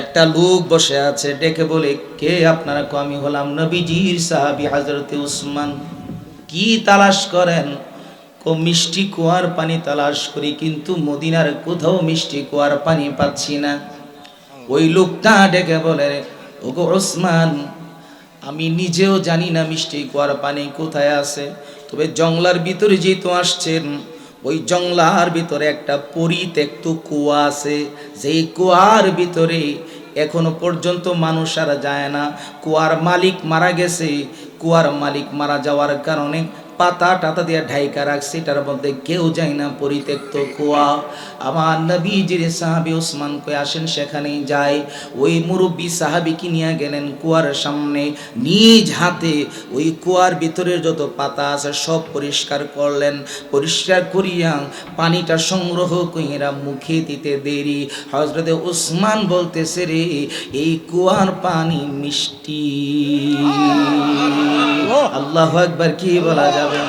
একটা লোক বসে আছে, ডেকে বলে, কে আপনারা? কো আমি হলাম নবীজির সাহাবি হজরতে উসমান। কি তালাশ করেন? কো মিষ্টি কুয়ার পানি তালাশ করি, কিন্তু মদিনার কোথাও মিষ্টি কুয়ার পানি পাচ্ছি না। ওই লোকটা ডেকে বলে, ওগো ওসমান আমি নিজেও জানি না মিষ্টি কুয়ার পানি কোথায় আছে, তবে জংলার ভিতরে যেহেতু আসছেন ওই জংলার ভিতরে একটা পরিত্যক্ত কুয়া আছে। সেই কুয়ার ভিতরে এখনও পর্যন্ত মানুষ আর যায় না। কুয়ার মালিক মারা গেছে। কুয়ার মালিক মারা যাওয়ার কারণে পাতা টাতা দিয়ে ঢাইকা রাখছে এটার মধ্যে কেউ যায় না পরিত্যক্ত কুয়া। আমার নবীজির সাহাবি ওসমান কয়ে আসেন সেখানেই যায়। ওই মুরব্বী সাহাবিকে নিয়ে গেলেন কুয়ার সামনে। নিজ হাতে ওই কুয়ার ভিতরে যত পাতা আছে সব পরিষ্কার করলেন। পরিষ্কার করিয়া পানিটা সংগ্রহ কইরা মুখে দিতে দেরি। হজরতে ওসমান বলতেছে রে এই কুয়ার পানি মিষ্টি। আল্লাহ একবার কি বলা যাবে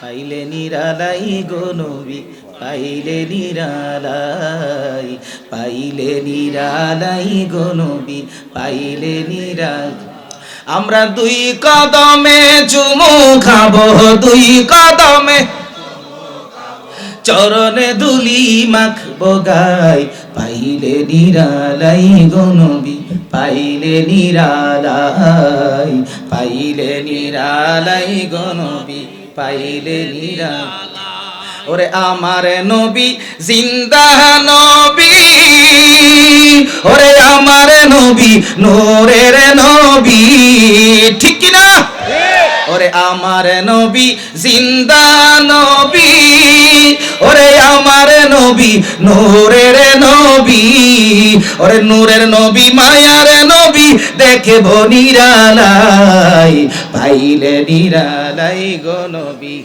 পাইলে নিরালাই গো নবী, পাইলে নিরালাই পাইলে নিরালাই গো নবী, পাইলে নিরাল আমরা দুই কদমে চুমু খাব, দুই কদমে চরণে দুলি মাখবো গাই পাইলে নিরালাই গো নবী, পাইলে নিরালাই পাইলে নিরালাই গো নবী, পাইলে নিরালাই। ওরে আমার নবী, জিন্দা নবী, ওরে আমার নবী, নোরের নবী, ঠিক না ওরে আমার নবী, জিন্দা নবী। ওরে আমার নবী, নূরের নবী। ওরে নূরের নবী, মায়ার নবী। দেখে নিরালাই, পাইলে নিরালাই গো নবী।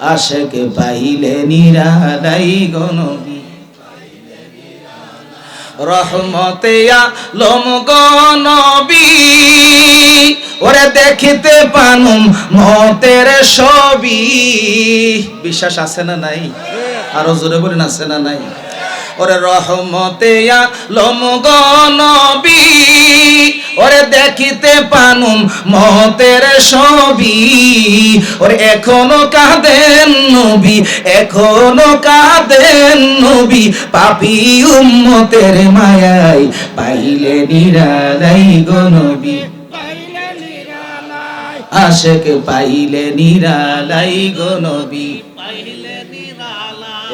আশেক পাইলে নিরালাই গো নবী। রহমতে আলম গনবী ওরে দেখিতে পানুম মতের ছবি। বিশ্বাস আছে না নাই? আরও জোরে বলেন, আছে না নাই? ওরে রহমতে ওরে দেখিতে পানুম মতের ছবি। ওরে এখনও কাঁদেন নবী, এখনও কাঁদেন নবী। পাপি উম্মতের মায়াই পাইলে নিরালাই গো নবী। আশেক পাইলে নিরালাই গো নবী।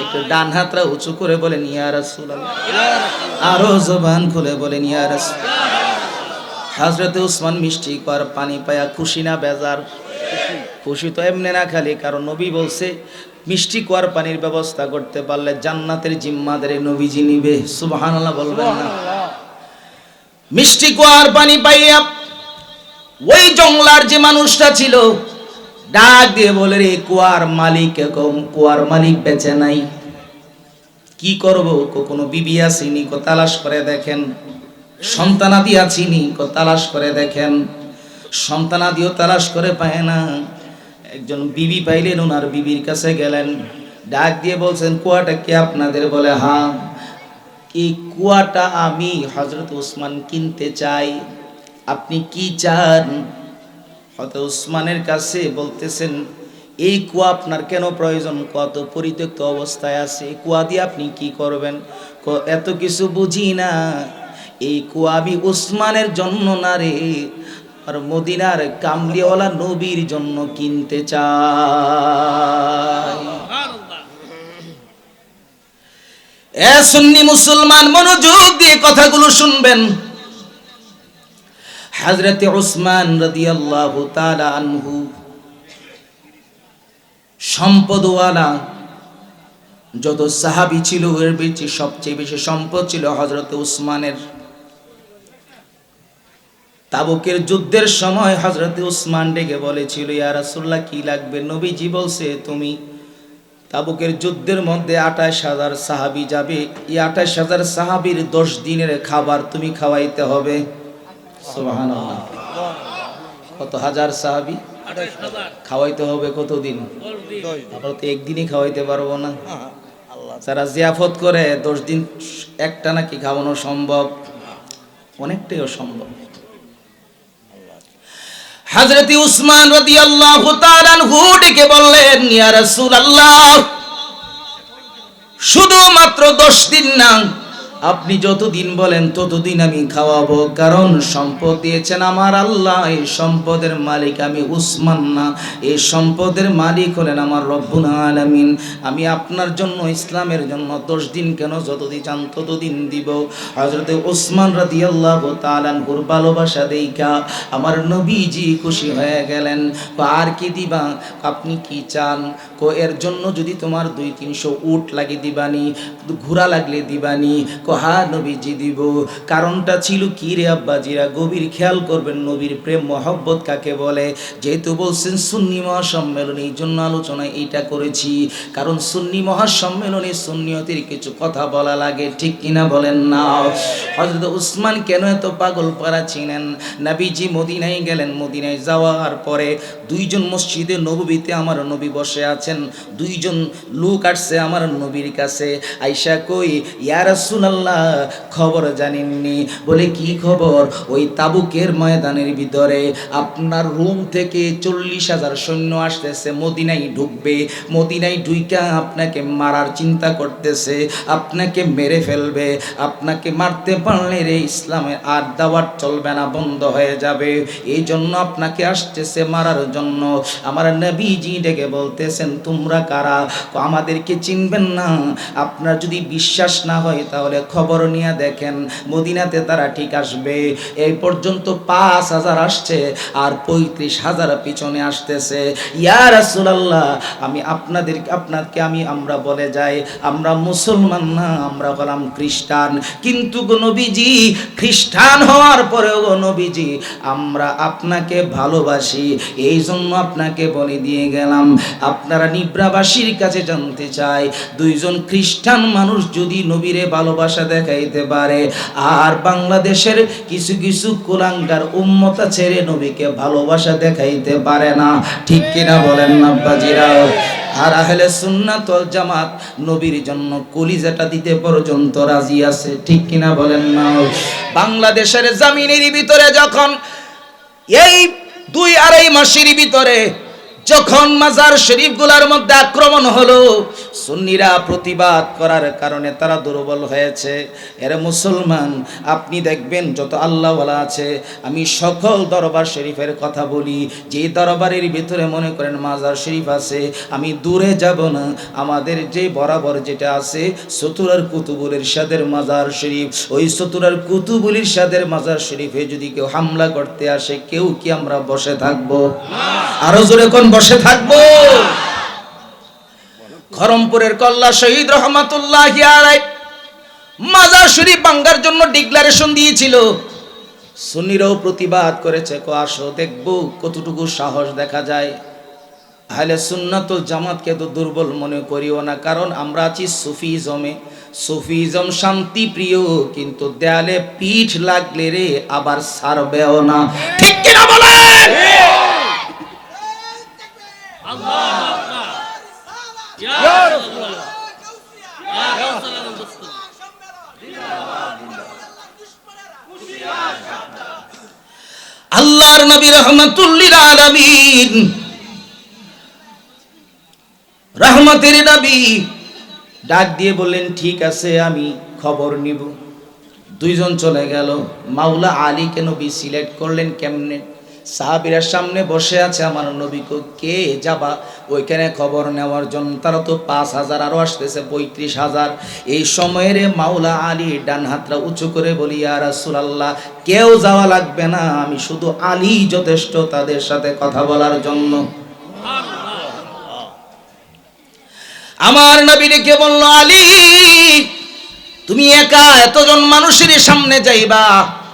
একটু ডান হাতটা উঁচু করে বলেন ইয়া রাসূলুল্লাহ। আরও জবান খুলে বলেন ইয়া রাসূল হাজরতে উসমান মিষ্টি কর পানি পায়া খুশি না বেজার? খুশি তো এমনি না খালি কারণ নবী বলছে মিষ্টি কুয়ার পানির ব্যবস্থা করতে পারলে জান্নাতের জিম্মাদের নবীজি নিবে। সুবহানাল্লাহ বলবেন না। মিষ্টি কুয়ার পানি পাইয়া ওই জংলার যে মানুষটা ছিল, ডাক দিয়ে বলে, রে, কুয়ার মালিক এরকম, কুয়ার মালিক বেঁচে নাই। কি করব? কোনো বিবি আসেনি, কো তালাশ করে দেখেন। সন্তানাদি আছিনি, কো তালাশ করে দেখেন। সন্তানাদিও তালাশ করে পায় না। একজন বিবি পাইলেন, ওনার বিবির কাছে গেলেন। ডাক দিয়ে বলছেন, কুয়াটা কি আপনাদের? বলে হ্যাঁ এই কুয়াটা আমি হজরত ওসমান কিনতে চাই। আপনি কি চান? হয়তো উসমানের কাছে বলতেছেন, এই কুয়া আপনার কেন প্রয়োজন? কত পরিত্যক্ত অবস্থায় আছে, এই কুয়া দিয়ে আপনি কি করবেন? এত কিছু বুঝি না। এই কুয়া আমি উসমানের জন্য না রে, আর মদিনার কামলিওয়ালা নবীর জন্য কিনতে চাই। এ সুন্নি মুসলমান, মনোযোগ দিয়ে কথাগুলো শুনবেন। হাজরতে উসমান রাদিয়াল্লাহু তাআলা আনহু, সম্পদওয়ালা, যত সাহাবি ছিল এর বেশি, সবচেয়ে বেশি সম্পদ ছিল হজরতে উসমানের। তাবুকের যুদ্ধের সময় হজরতে উসমান ডেকে বলেছিল, ইয়া রাসূলুল্লাহ, কি লাগবে? নবীজি বলছে, তুমি তাবুকের যুদ্ধের মধ্যে আঠাশ হাজার সাহাবি যাবে। এই আঠাশ হাজার সাহাবির দশ দিনের খাবার তুমি খাওয়াইতে হবে। কত হাজার সাহাবি? খাওয়াইতে হবে কতদিন? আমরা তো একদিনই খাওয়াইতে পারব না। আল্লাহ জিয়াফত করে, দশ দিন একটা নাকি খাওয়ানো সম্ভব? অনেকটাই অসম্ভব। হাজরতি উসমান তাআলা আনহু ডেকে বললেন, ইয়া রাসূলুল্লাহ, শুধুমাত্র দশ দিন না আপনি যতদিন বলেন ততদিন আমি খাওয়াবো, কারণ সম্পদ দিয়েছেন আমার আল্লাহ। এই সম্পদের মালিক আমি উসমান না। এই সম্পদের মালিক হলেন আমার রব্বুল আলামিন। আমি আপনার জন্য, ইসলামের জন্য দশ দিন কেন যতদিন চান ততদিন দিব। হজরতে ওসমান রাদিয়াল্লাহু তাআলা আনহুর ভালোবাসা দেইখা আমার নবীজি খুশি হয়ে গেলেন। আর কি দিবা? আপনি কি চান? কো, এর জন্য যদি তোমার দুই তিনশো উট লাগে দিবানি, ঘোড়া লাগলে দিবানি কো হা নবীজি দিব? কারণটা ছিল কি রে আব্বাজিরা? গভীর খেয়াল করবেন নবীর প্রেম, মহব্বত কাকে বলে? যেহেতু বলছেন সুন্নি মহাসম্মেলন, এই জন্য আলোচনা এইটা করেছি। কারণ সুন্নি মহাসম্মেলনে সুন্নিয়তির কিছু কথা বলা লাগে, ঠিক কিনা বলেন না? হজরত উসমান কেন এত পাগল পারা ছিলেন? নাবিজি মদিনায় গেলেন, মদিনায় যাওয়ার পরে দুইজন মসজিদে নবীতে আমার নবী বসে আছেন, দুইজন লোক আসছে আমার নবীর কাছে। আইসা কই, ইয়া রাসূলুল্লাহ খবর জানেননি। বলে, কি খবর? ওই তাবুকের ময়দানের ভিতরে আপনার রুম থেকে চল্লিশ হাজার সৈন্য আসতেছে, মদিনায় ঢুকবে। মদিনায় ঢুইকা আপনাকে মারার চিন্তা করতেছে, আপনাকে মেরে ফেলবে, আপনাকে মারতে পারলে রে ইসলামে আর দাওয়াত চলবে না, বন্ধ হয়ে যাবে। এই জন্য আপনাকে আসতেছে মারার জন্য। আমার নবীজি ডেকে বলতেছেন, তোমরা কারা? আমাদেরকে চিনবেন না। আপনার যদি বিশ্বাস না হয় তাহলে খবর নিয়ে দেখেন, মদিনাতে তারা ঠিক আসবে। এই পর্যন্ত পাঁচ হাজার আসছে আর পঁয়ত্রিশ হাজার পিছনে আসতেছে। ইয়া রাসূলুল্লাহ, আমি আপনাদের, আপনাকে আমি আমরা বলে যাই, আমরা মুসলমান না, আমরা হলাম খ্রিস্টান। কিন্তু নবীজি, খ্রিস্টান হওয়ার পরেও নবীজি, আমরা আপনাকে ভালোবাসি এই জন্য আপনাকে বলে দিয়ে গেলাম। আপনারা নিব্রাবাসীর কাছে জানতে চাই, দুইজন খ্রিস্টান মানুষ যদি নবীরে ভালোবাসা দেখাইতে পারে। আর বাংলাদেশের কিছু কিছু কুলাঙ্গার উম্মতা ছেড়ে নবীকে ভালোবাসা দেখাইতে পারে না। ঠিক কিনা বলেন আব্বাজিরাও আর আহলে সুন্নাত ওয়াল জামাত নবীর জন্য কলিজাটা দিতে পর্যন্ত রাজি আছে, ঠিক কিনা বলেন না? বাংলাদেশের জামিনের ভিতরে যখন এই দুই আড়াই মাসের ভিতরে যখন মাজার শরীফগুলোর মধ্যে আক্রমণ হলো, সুন্নিরা প্রতিবাদ করার কারণে তারা দুর্বল হয়েছে। এর মুসলমান, আপনি দেখবেন যত আল্লাহওয়ালা আছে, আমি সকল দরবার শরীফের কথা বলি। যে দরবারের ভিতরে মনে করেন মাজার শরীফ আছে, আমি দূরে যাব না। আমাদের যে বরাবর যেটা আছে, সতুরার কুতুবুল ইরশাদের মাজার শরীফ। ওই সতুরার কুতুবুল ইরশাদের মাজার শরীফে যদি কেউ হামলা করতে আসে, কেউ কি আমরা বসে থাকব? আরও জোরে কোন বসে থাকব। খরমপুরের কল্লা শহীদ রহমাতুল্লাহ মাজার শরীফ বাঙ্গার জন্য ডিক্লারেশন দিয়েছিল। সুন্নিরাও প্রতিবাদ করেছে, কো আসো দেখব, কতটুকু সাহস দেখা যায়। আহলে সুন্নাতুল জামাতকে তো দুর্বল মনে করিও না, কারণ আমরা আছি সুফিজমে। সুফিজম শান্তি প্রিয়, কিন্তু দেয়ালে পিঠ লাগলে রে আবার সারবেও না। ঠিক কিনা বলেন আল্লাহর নবী রহমাতুল্লিল আলামিন। রহমতের নবী ডাক দিয়ে বললেন, ঠিক আছে, আমি খবর নিব। দুইজন চলে গেল। মাওলা আলীকে নবী সিলেক্ট করলেন, কেমনে? সাহাবিরা সামনে বসে আছে, আমার নবীকে কে যাবা? ওইখানে খবর নেওয়ার জন্য তারা তো পাঁচ হাজার, আরও আসতেছে পঁয়ত্রিশ হাজার। এই সময়ের মাওলা আলী ডান হাতটা উঁচু করে বলি আর রাসূলুল্লাহ, কেউ যাওয়া লাগবে না। আমি শুধু আলী যথেষ্ট তাদের সাথে কথা বলার জন্য। আমার নবী ডেকে বলল, আলী, তুমি একা এতজন মানুষের সামনে যাইবা।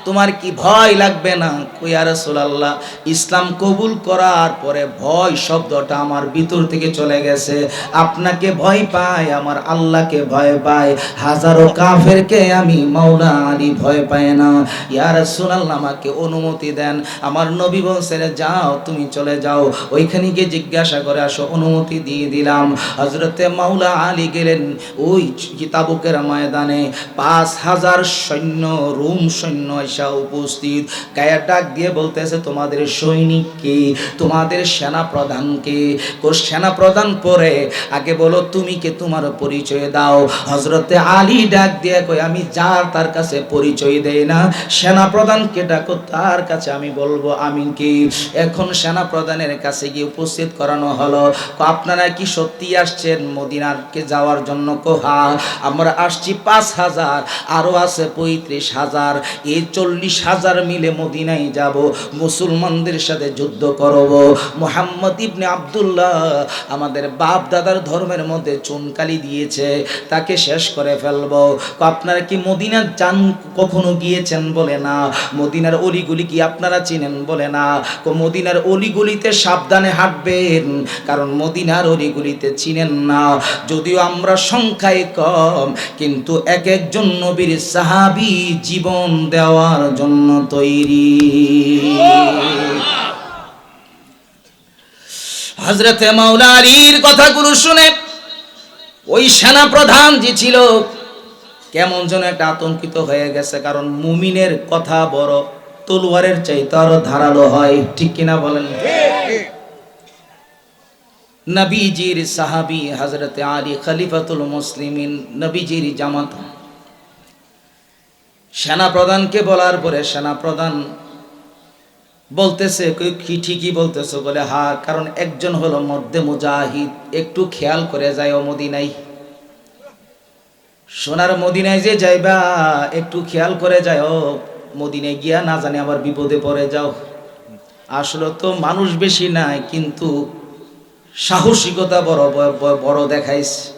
তোমার কি ভয় লাগবে না? কইয়া রাসূলুল্লাহ, ইসলাম কবুল করার পরে ভয় শব্দটা আমার ভিতর থেকে চলে গেছে। আপনাকে ভয় পায়, আমার আল্লাহকে ভয় পায়। হাজারো কাফেরকে আমি মাওলা আলী ভয় পাই না। ইয়া রাসূলুল্লাহ, আমাকে অনুমতি দেন। আমার নবী বলছেন, যাও, তুমি চলে যাও। ওইখানে গিয়ে জিজ্ঞাসা করে, আসো, অনুমতি দিয়ে দিলাম। হজরতে মাওলা আলী গেলেন ওই কিতাবুকের ময়দানে। পাঁচ হাজার সৈন্য, রুম সৈন্য এসা উপস্থিত। গায়ের ডাক দিয়ে বলতেছে, তোমাদের সৈনিক কে তোমাদের সেনা প্রধান কে কো সেনা প্রধান পরে আগে বলো তুমি কে তোমার পরিচয় দাও। হজরতে আলী ডাক দিয়ে কই আমি যার তার কাছে পরিচয় দেই না সেনা প্রধানকে ডাকো, তার কাছে আমি বলব আমি কি। এখন সেনা প্রধানের কাছে গিয়ে উপস্থিত করানো হলো। আপনারা কি সত্যি আসছেন মদিনারকে যাওয়ার জন্য? কোহা আমরা আসছি পাঁচ হাজার, আরও আছে পঁয়ত্রিশ হাজার। এই চল্লিশ হাজার মিলে মদিনায় যাব, মুসলমানদের সাথে যুদ্ধ করব। মোহাম্মদ ইবনে আব্দুল্লাহ আমাদের বাপ দাদার ধর্মের মধ্যে চুনকালি দিয়েছে, তাকে শেষ করে ফেলব। আপনারা কি মদিনার যান কখনো গিয়েছেন বলে না? মদিনার অলিগুলি কি আপনারা চিনেন বলে না? মদিনার অলিগুলিতে সাবধানে হাঁটবেন, কারণ মদিনার অলিগুলিতে চিনেন না। যদিও আমরা সংখ্যায় কম, কিন্তু এক একজন নবীর সাহাবি জীবন দেওয়ার জন্য তৈরি। হজরতে মাওলা আলীর কথাগুলো শুনে ওই সেনা প্রধান যে ছিল, কেমন যেন একটা আতঙ্কিত হয়ে গেছে, কারণ মুমিনের কথা বড় তলোয়ারের চাইতে আরও ধারালো হয়। ঠিক কিনা বলেন? নবীজির সাহাবি হজরতে আলী খলিফাতুল মুসলিমিন, নবীজির জামাত। সেনা প্রধানকে বলার পরে সেনা প্রধান বলতেছে কি ঠিকই বলতেছো? বলে, হা, কারণ একজন হলো মধ্যে মুজাহিদ, একটু খেয়াল করে যায় ও মদিনাই সোনার মদিনায় যে যাইবা, একটু খেয়াল করে যায় ও মদিনায় গিয়া, না জানে আবার বিপদে পড়ে যাও। আসলে তো মানুষ বেশি নাই, কিন্তু সাহসিকতা বড়- বড় দেখাইছে।